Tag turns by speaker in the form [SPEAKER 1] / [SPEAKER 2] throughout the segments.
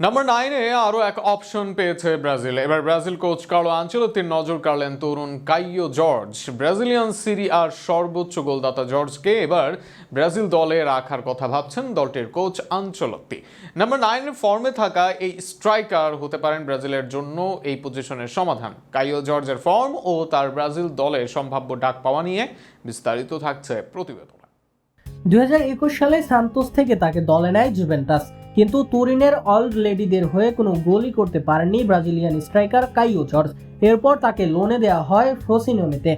[SPEAKER 1] Number নাইনে আরও এক অপশন পেয়েছে ব্রাজিল। এবার ব্রাজিল কোচ কার্লো আঞ্চলতির নজর কাড়লেন তরুণ কাইও জর্জ ব্রাজিলিয়ান সিরি আর সর্বোচ্চ গোলদাতা জর্জকে এবার ব্রাজিল দলে রাখার কথা ভাবছেন দলটির কোচ আঞ্চলত্তি নাম্বার নাইনের ফর্মে থাকা এই স্ট্রাইকার হতে পারেন ব্রাজিলের জন্য এই পজিশনের সমাধান। কাইও জর্জের ফর্ম ও তার ব্রাজিল দলে সম্ভাব্য ডাক পাওয়া নিয়ে বিস্তারিত থাকছে প্রতিবেদন।
[SPEAKER 2] দু হাজার একুশ সালে সান্তোস থেকে তাকে দলে নেয় জুভেন্টাস। কিন্তু তুরিনের অল্ড লেডিদের হয়ে কোনো গোলই করতে পারেননি ব্রাজিলিয়ান স্ট্রাইকার কাইও জর্জ। এরপর তাকে লোনে দেওয়া হয় ফ্রোসিনোনেতে।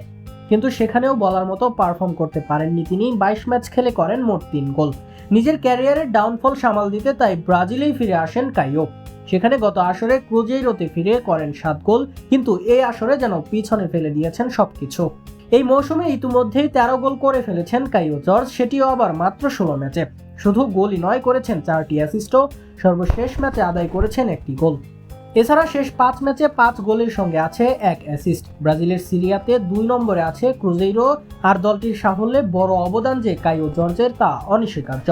[SPEAKER 2] কিন্তু সেখানেও বলার মতো পারফর্ম করতে পারেননি তিনি। বাইশ ম্যাচ খেলে করেন মোট তিন গোল। নিজের ক্যারিয়ারের ডাউনফল সামাল দিতে তাই ব্রাজিলেই ফিরে আসেন কাইও সেখানে গত আসরে ক্রুজেইরোতে ফিরে করেন সাত গোল। কিন্তু এই আসরে যেন পিছনে ফেলে দিয়েছেন সবকিছু। এই মৌসুমে ইতিমধ্যেই তেরো গোল করে ফেলেছেন কাইও জর্জ, সেটিও আবার মাত্র ষোলো ম্যাচে। শুধু গোলই নয় করেছেন চারটি অ্যাসিস্টও সর্বশেষ ম্যাচে আদায় করেছেন একটি গোল। এছাড়া শেষ পাঁচ ম্যাচে পাঁচ গোলের সঙ্গে আছে এক অ্যাসিস্ট ব্রাজিলের সিরিয়াতে দুই নম্বরে আছে ক্রুজেইরো, আর দলটির সাফল্যে বড় অবদান যে কাইও জর্জের তা অনস্বীকার্য।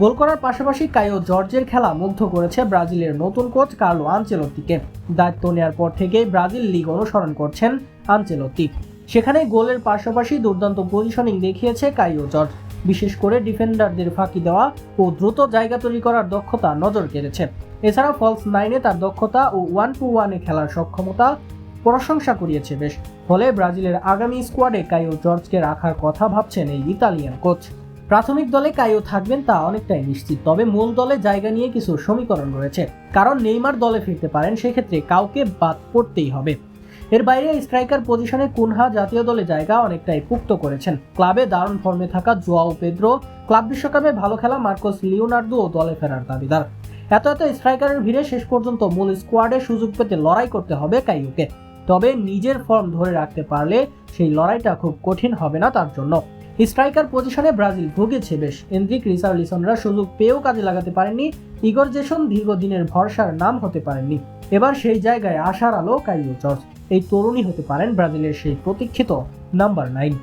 [SPEAKER 2] গোল করার পাশাপাশি কাইও জর্জের খেলা মুগ্ধ করেছে ব্রাজিলের নতুন কোচ কার্লো আনচেলত্তিকে। দায়িত্ব নেওয়ার পর থেকেই ব্রাজিল লিগ অনুসরণ করছেন আনচেলত্তি। সেখানে গোলের পাশাপাশি দুর্দান্ত পজিশনিং দেখিয়েছে কাইও জর্জ। বিশেষ করে ডিফেন্ডারদের ফাঁকি দেওয়া ও দ্রুত জায়গা তৈরি করার দক্ষতা নজর কেড়েছে। এছাড়া ফলস নাইনে তার দক্ষতা ও ওয়ান টু ওয়ানে খেলার সক্ষমতা প্রশংসা করিয়েছে বেশ। ফলে ব্রাজিলের আগামী স্কোয়াডে কাইও জর্জকে রাখার কথা ভাবছেন এই ইতালিয়ান কোচ প্রাথমিক দলে কাইও থাকবেন তা অনেকটাই নিশ্চিত, তবে মূল দলে জায়গা নিয়ে কিছু সমীকরণ রয়েছে। কারণ নেইমার দলে ফিরতে পারেন, সেক্ষেত্রে কাউকে বাদ পড়তেই হবে। এর বাইরে স্ট্রাইকার পজিশনে কুনহা জাতীয় দলে জায়গা অনেকটাই পুক্ত করেছেন। ক্লাবে দারুণ ফর্মে থাকা জোয়াও পেদ্রো, ক্লাব বিশ্বকাপে ভালো খেলা মার্কোস লিওনার্দো দলে ফেরার দাবিদার। এত এত স্ট্রাইকারের ভিড়ে শেষ পর্যন্ত মূল স্কোয়াডে সুযোগ পেতে লড়াই করতে হবে কাইউকে তবে নিজের ফর্ম ধরে রাখতে পারলে সেই লড়াইটা খুব কঠিন হবে না তার জন্য। স্ট্রাইকার পজিশনে ব্রাজিল ভুগেছে বেশ। এন্দ্রিক রিসার্লিসনরা সুযোগ পেয়েও কাজে লাগাতে পারেননি। ইগর জেসন দীর্ঘদিনের ভরসার নাম হতে পারেননি। এবার সেই জায়গায় আসার আলো কাইও জর্জ। এই তরুণী হতে পারেন ব্রাজিলের সেই প্রতীক্ষিত নাম্বার নাইন।